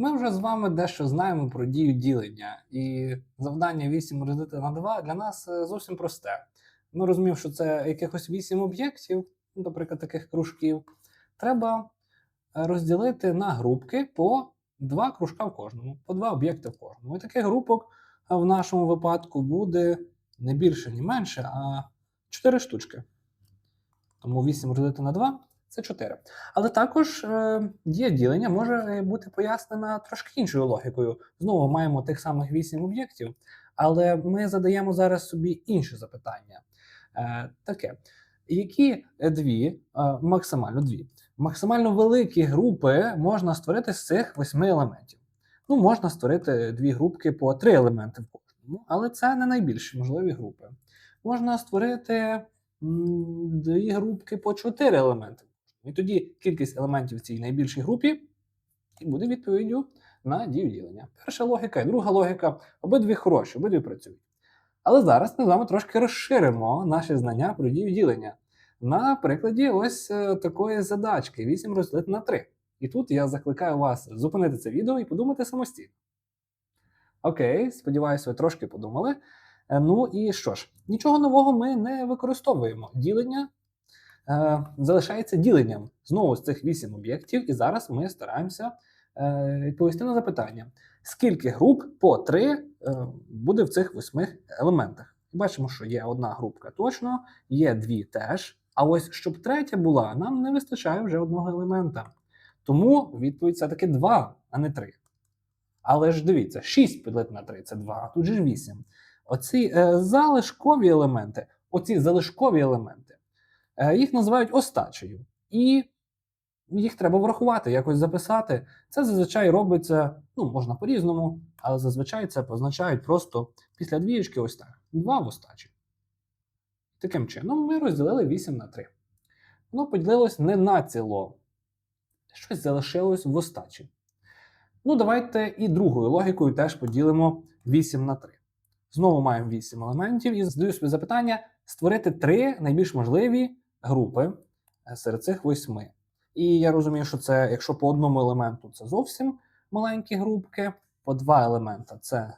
Ми вже з вами дещо знаємо про дію ділення, і завдання 8 розділити на 2 для нас е, зовсім просте. Ми розуміємо, що це якихось 8 об'єктів, ну, наприклад, таких кружків. Треба е, розділити на групки по два кружка в кожному, по два об'єкти в кожному. І таких групок е, в нашому випадку буде не більше, ні менше, а 4 штучки. Тому 8 розділити на 2 це 4. Але також е, дія ділення може бути пояснена трошки іншою логікою. Знову маємо тих самих 8 об'єктів, але ми задаємо зараз собі інше запитання. Е, таке. Які дві, е, максимально дві, максимально великі групи можна створити з цих восьми елементів? Ну, можна створити дві групки по три елементи в кожному, але це не найбільші можливі групи. Можна створити дві групки по чотири елементи. І тоді кількість елементів в цій найбільшій групі буде відповіддю на дію ділення. Перша логіка і друга логіка обидві хороші, обидві працюють. Але зараз ми з вами трошки розширимо наші знання про дію ділення на прикладі ось е, такої задачки: 8 розділити на 3. І тут я закликаю вас зупинити це відео і подумати самостійно. Окей, сподіваюся, ви трошки подумали. Е, Ну і що ж, нічого нового ми не використовуємо. Ділення е, залишається діленням знову з цих 8 об'єктів, і зараз ми стараємося е, відповісти на запитання, скільки груп по 3 е, буде в цих 8 елементах. Бачимо, що є одна групка точно, є дві теж. А ось щоб третя була, нам не вистачає вже одного елемента. Тому відповідь все-таки 2, а не 3. Але ж дивіться, 6 поділити на 3 це 2, а тут же ж 8. Оці е, залишкові елементи, оці залишкові елементи, їх називають остачею. І їх треба врахувати, якось записати. Це зазвичай робиться, ну, можна по-різному, але зазвичай це позначають просто після двієчки ось так. 2 в остачі. Таким чином, ми розділили 8 на 3. Воно поділилось не на ціло. Щось залишилось в остачі. Ну, давайте і другою логікою теж поділимо 8 на 3. Знову маємо 8 елементів і задаю собі запитання: створити 3 найбільш можливі групи е, серед цих 8. І я розумію, що це, якщо по одному елементу це зовсім маленькі групки, по два елемента це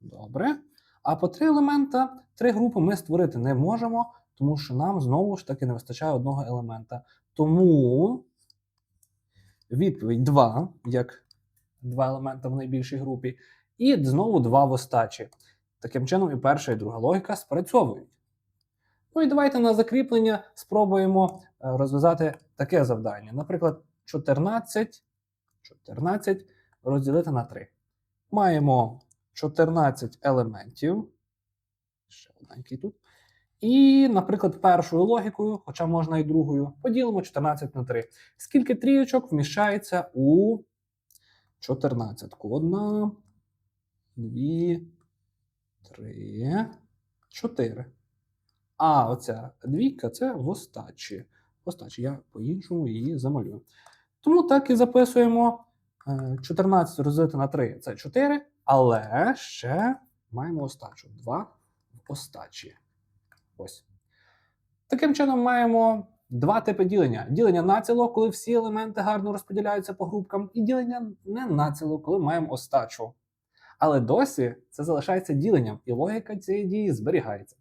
добре. А по три елемента, три групи ми створити не можемо, тому що нам знову ж таки не вистачає одного елемента. Тому відповідь 2, як два елемента в найбільшій групі, і знову 2 в остачі. Таким чином, і перша, і друга логіка спрацьовують. Ну і давайте на закріплення спробуємо е, розв'язати таке завдання. Наприклад, 14, 14 розділити на 3. Маємо 14 елементів. Ще одненький тут. І, наприклад, першою логікою, хоча можна і другою, поділимо 14 на 3. Скільки трієчок вміщається у 14? Одна, дві, три, чотири. А оця двійка це в остачі. В остачі я по-іншому її замалюю. Тому так і записуємо е, 14 розділити на 3 це 4, але ще маємо остачу. 2 в остачі. Ось. Таким чином маємо два типи ділення: ділення націло, коли всі елементи гарно розподіляються по групкам, і ділення не націло, коли маємо остачу. Але досі це залишається діленням, і логіка цієї дії зберігається.